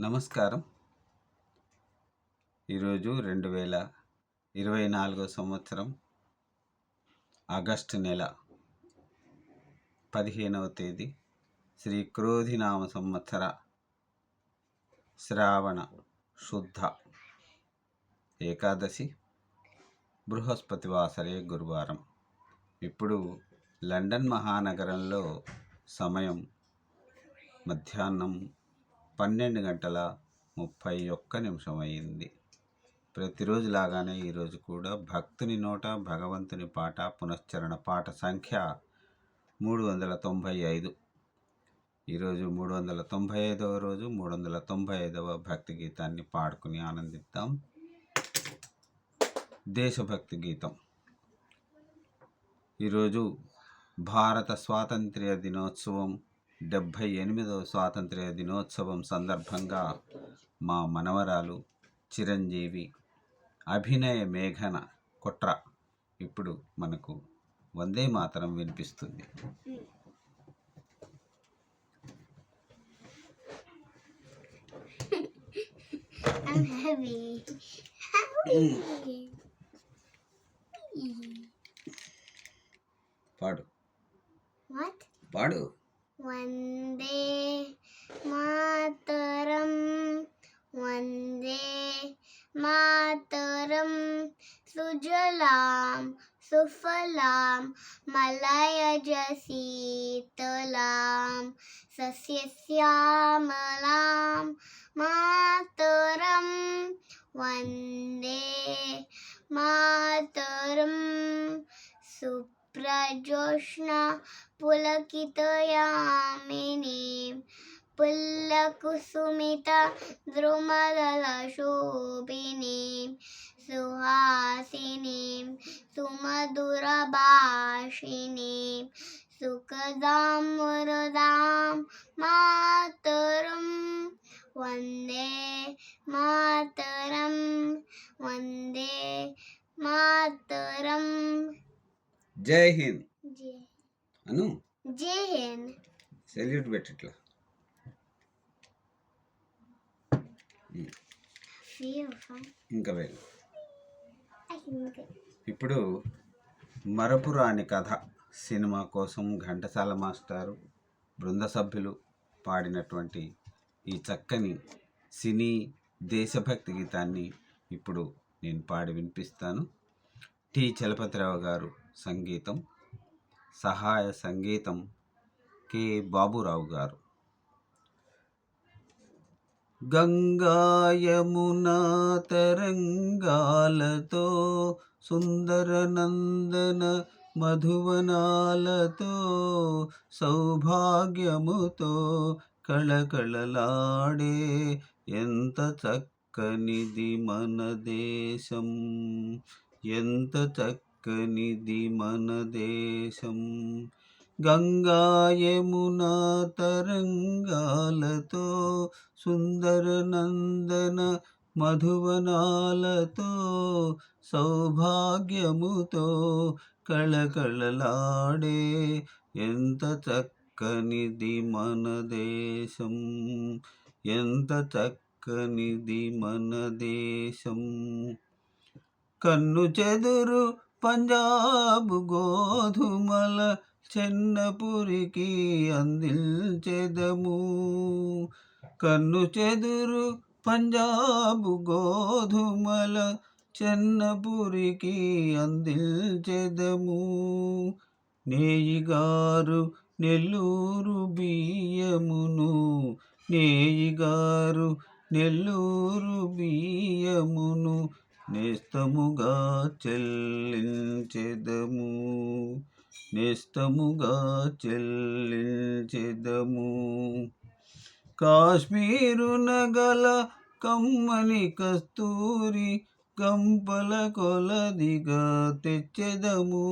నమస్కారం. ఈరోజు రెండు వేల ఇరవై నాలుగో సంవత్సరం ఆగస్టు నెల పదిహేనవ తేదీ శ్రీ క్రోధినామ సంవత్సర శ్రావణ శుద్ధ ఏకాదశి బృహస్పతి వాసరే గురువారం. ఇప్పుడు లండన్ మహానగరంలో సమయం మధ్యాహ్నం పన్నెండు గంటల ముప్పై ఒక్క నిమిషం అయింది ప్రతిరోజు లాగానే ఈరోజు కూడా భక్తుని నోట భగవంతుని పాట పునశ్చరణ పాట సంఖ్య మూడు వందల తొంభై ఐదు. ఈరోజు మూడు వందల తొంభై ఐదవ రోజు మూడు వందల తొంభై ఐదవ భక్తి గీతాన్ని పాడుకుని ఆనందిద్దాం. దేశభక్తి గీతం. ఈరోజు భారత స్వాతంత్ర్య దినోత్సవం డెబ్భై ఎనిమిదవ స్వాతంత్ర్య దినోత్సవం సందర్భంగా మా మనవరాలు చిరంజీవి అభినయ మేఘన కుట్ర ఇప్పుడు మనకు వందే మాతరం వినిపిస్తుంది I'm heavy. Heavy. పాడు what? పాడు వందే మాతరం వందే మాతరం సుజలాం సుఫలాం మలయజ శీతలాం సస్యశ్యామలాం మాతరం వందే మాతరం প্রজ্যোৎস্না পুলকিতয়ামিনী पुल्लकुसुमिता द्रुमदलशोभिनीं सुहासिनीं सुमधुरभाषिणीं सुखदां मुरुदां मातरं वन्दे मातरं वन्दे मातरम् జై హింద్. అను? జై హింద్. సెల్యూట్ పెట్టిట్లా. ఇంకా వెళ్ళు ఇప్పుడు మరపురాని కథ సినిమా కోసం ఘంటసాల మాస్టారు బృంద సభ్యులు పాడినటువంటి ఈ చక్కని సినీ దేశభక్తి గీతాన్ని ఇప్పుడు నేను పాడి వినిపిస్తాను. టి. చలపతిరావు గారు సంగీతం సహాయ సంగీతం కె. బాబురావు గారు. గంగాయమునా తరంగాలతో సుందరనందన మధువనాలతో సౌభాగ్యముతో కళకళలాడే ఎంత చక్కనిది మన దేశం ఎంత చక్క చక్కనిది మన దేశం. గంగాయమునా తరంగాలతో సుందరనందన మధువనాలతో సౌభాగ్యముతో కళకళలాడే ఎంత చక్కనిది మన దేశం. ఎంత చక్కనిది మన దేశం. కన్ను చెదురు పంజాబు గోధుమల చెన్నపురికి అందించెదము కన్ను చెదురు పంజాబు గోధుమల చెన్నపురికి అందించెదము నేయిగారు నెల్లూరు బియ్యమును నేయిగారు నెల్లూరు బియ్యమును నేస్తముగా చెల్లించెదము. నేస్తముగా చెల్లించెదము. కాశ్మీరు నగల కమ్మని కస్తూరి గంపల కొలదిగా తెచ్చెదము.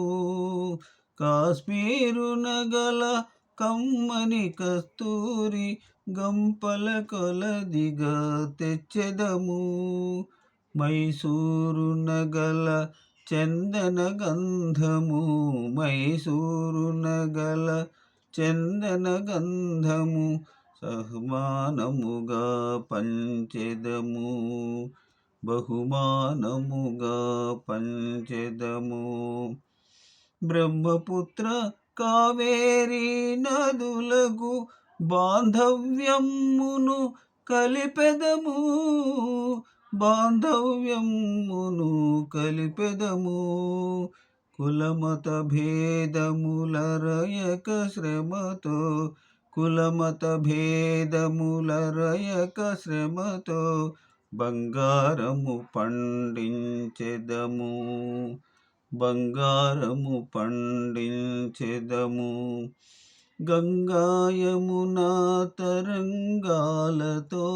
కాశ్మీరు నగల కమ్మని కస్తూరి గంపల కొలదిగా తెచ్చెదము. మైసూరు నగల చందన గంధము మైసూరు నగల చందన గంధము సహమానముగా పంచెదము బహుమానముగా పంచెదము. బ్రహ్మపుత్ర కావేరీ నదులకు బాంధవ్యమును కలిపెదము. బాంధవ్యమును కలిపెదము కులమత భేదములరయక శ్రమతో కులమత భేదములరయక శ్రమతో బంగారము పండించెదము బంగారము పండించెదము. గంగాయమునా తరంగాలతో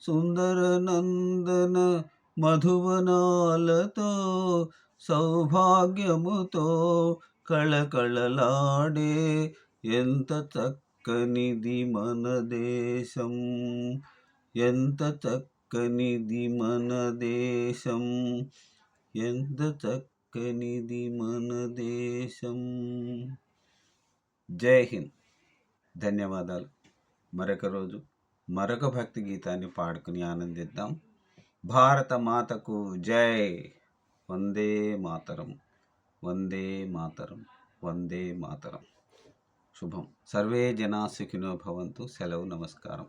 సుందరనందన మధువనాలతో సౌభాగ్యముతో కళకళలాడే ఎంత చక్కనిది మన దేశం ఎంత చక్కనిది మన దేశం ఎంత చక్కనిది మన దేశం. జై హింద్. ధన్యవాదాలు. మరొక రోజు మరొక భక్తి గీతాన్ని పాడుకుని ఆనందిద్దాం. భారత మాతకు జై. వందే మాతరం. వందే మాతరం. వందే మాతరం. శుభం. సర్వే జనా సుఖినో భవంతు. సెలవు నమస్కారం.